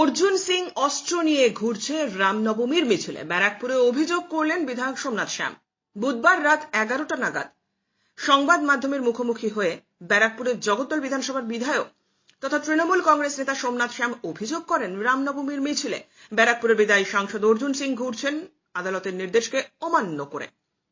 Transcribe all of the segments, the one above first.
অর্জুন সিং অস্ত্র নিয়ে ঘুরছে রামনবমীর মিছিলে। ব্যারাকপুরে অভিযোগ করলেন বিধায়ক সোমনাথ শ্যাম। বুধবার রাত এগারোটা নাগাদ সংবাদ মাধ্যমের মুখোমুখি হয়ে ব্যারাকপুরের জগদ্দল বিধানসভার বিধায়ক তথা তৃণমূল কংগ্রেস নেতা সোমনাথ শ্যাম অভিযোগ করেন রামনবমীর মিছিলে। ব্যারাকপুরের বিদায়ী সাংসদ অর্জুন সিং ঘুরছেন, আদালতের নির্দেশকে অমান্য করে।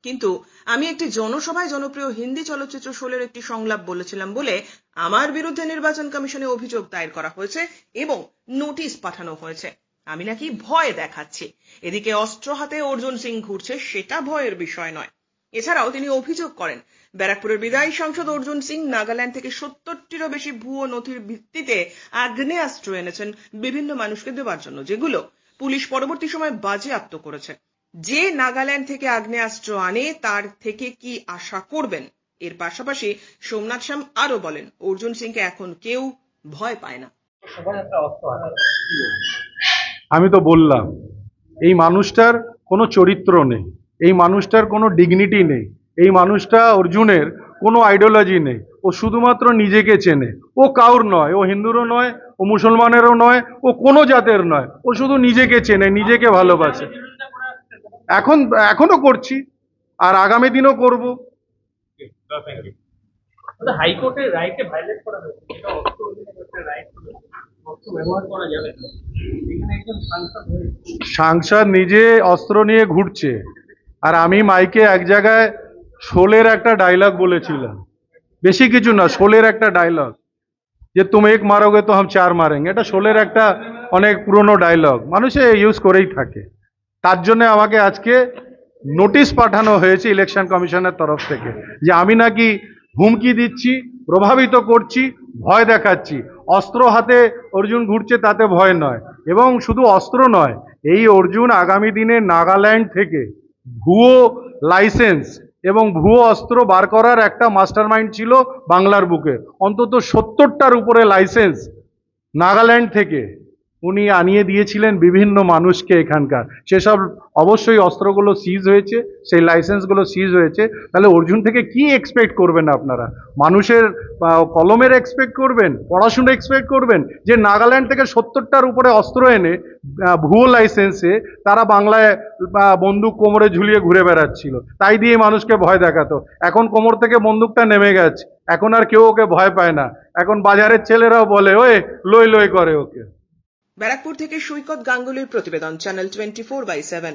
কিন্তু আমি একটি জনসভায় জনপ্রিয় হিন্দি চলচ্চিত্র শোলের একটি সংলাপ বলেছিলাম বলে আমার বিরুদ্ধে নির্বাচন কমিশনে অভিযোগ দায়ের করা হয়েছে এবং নোটিশ পাঠানো হয়েছে। আমি নাকি ভয় দেখাচ্ছি। এদিকে অস্ত্র হাতে অর্জুন সিং ঘুরছে সেটা ভয়ের বিষয় নয়। এছাড়াও তিনি অভিযোগ করেন, ব্যারাকপুরের বিদায়ী সাংসদ অর্জুন সিং নাগাল্যান্ড থেকে সত্তরটিরও বেশি ভুয়ো নথির ভিত্তিতে আগ্নেয়াস্ত্র এনেছেন বিভিন্ন মানুষকে দেওয়ার জন্য, যেগুলো পুলিশ পরবর্তী সময় বাজেয়াপ্ত করেছে। যে নাগাল্যান্ড থেকে আগ্নেয়াস্ত্র আনে, তার থেকে কি আশা করবেন? এর পাশাপাশি সোমনাথ শ্যাম আরও বলেন, অর্জুন সিংকে এখন কেউ ভয় পায় না? আমি তো বললাম, এই মানুষটার কোনো চরিত্র নেই, এই মানুষটার কোনো ডিগনিটি নেই, এই মানুষটা অর্জুনের কোনো আইডিওলজি নেই, ও শুধুমাত্র নিজেকে চেনে। ও কাউর নয়, ও হিন্দুরও নয়, ও মুসলমানেরও নয়, ও কোনো জাতের নয়, ও শুধু নিজেকে চেনে, নিজেকে ভালোবাসে বিরোধিতা করে আসছে তো। এখন এখনও করছি আর আগামী দিনও করব। হাইকোর্টের রায়কে ভাইলেট করা হয়েছে সাংসদ নিজে অস্ত্র নিয়ে ঘুরছে আর আমি মাইকে এক জায়গায় শোলের একটা ডায়লগ বলেছিলাম। বেশি কিছু না শোলের একটা ডায়লগ যে তুমি এক মারোগে তো হাম চার মারেঙ্গে। এটা শোলের একটা অনেক পুরনো ডায়লগ মানুষে ইউজ করেই থাকে। তার জন্য আমাকে আজকে নোটিশ পাঠানো হয়েছে ইলেকশন কমিশনের তরফ থেকে যে আমি নাকি হুমকি দিচ্ছি, প্রভাবিত করছি, ভয় দেখাচ্ছি। অস্ত্র হাতে অর্জুন ঘুরছে তাতে ভয় নয় এবং শুধু অস্ত্র নয়, এই অর্জুন আগামী দিনে নাগাল্যান্ড থেকে ভুয়ো লাইসেন্স এবং ভুয়ো অস্ত্র বার করার একটা মাস্টারমাইন্ড ছিল বাংলার বুকে। অন্তত সত্তরটার উপরে লাইসেন্স নাগাল্যান্ড থেকে উনি আনিয়ে দিয়েছিলেন বিভিন্ন মানুষকে এখানকার। সেসব অবশ্যই অস্ত্রগুলো সিজ হয়েছে, সেই লাইসেন্সগুলো সিজ হয়েছে। তাহলে অর্জুন থেকে কি এক্সপেক্ট করবেন আপনারা? মানুষের কলমের এক্সপেক্ট করবেন? পড়াশুনো এক্সপেক্ট করবেন? যে নাগাল্যান্ড থেকে সত্তরটার উপরে অস্ত্র এনে ভুয়ো লাইসেন্সে তারা বাংলায় বন্দুক কোমরে ঝুলিয়ে ঘুরে বেড়াচ্ছিল। তাই দিয়ে মানুষকে ভয় দেখাতো। এখন কোমর থেকে বন্দুকটা নেমে গেছে। এখন আর কেউ ওকে ভয় পায় না। এখন বাজারের ছেলেরাও বলে, ওয়ে, লই লই, করে ওকে। ব্যারাকপুর থেকে সৈকত গাঙ্গুলির প্রতিবেদন channel twenty four by seven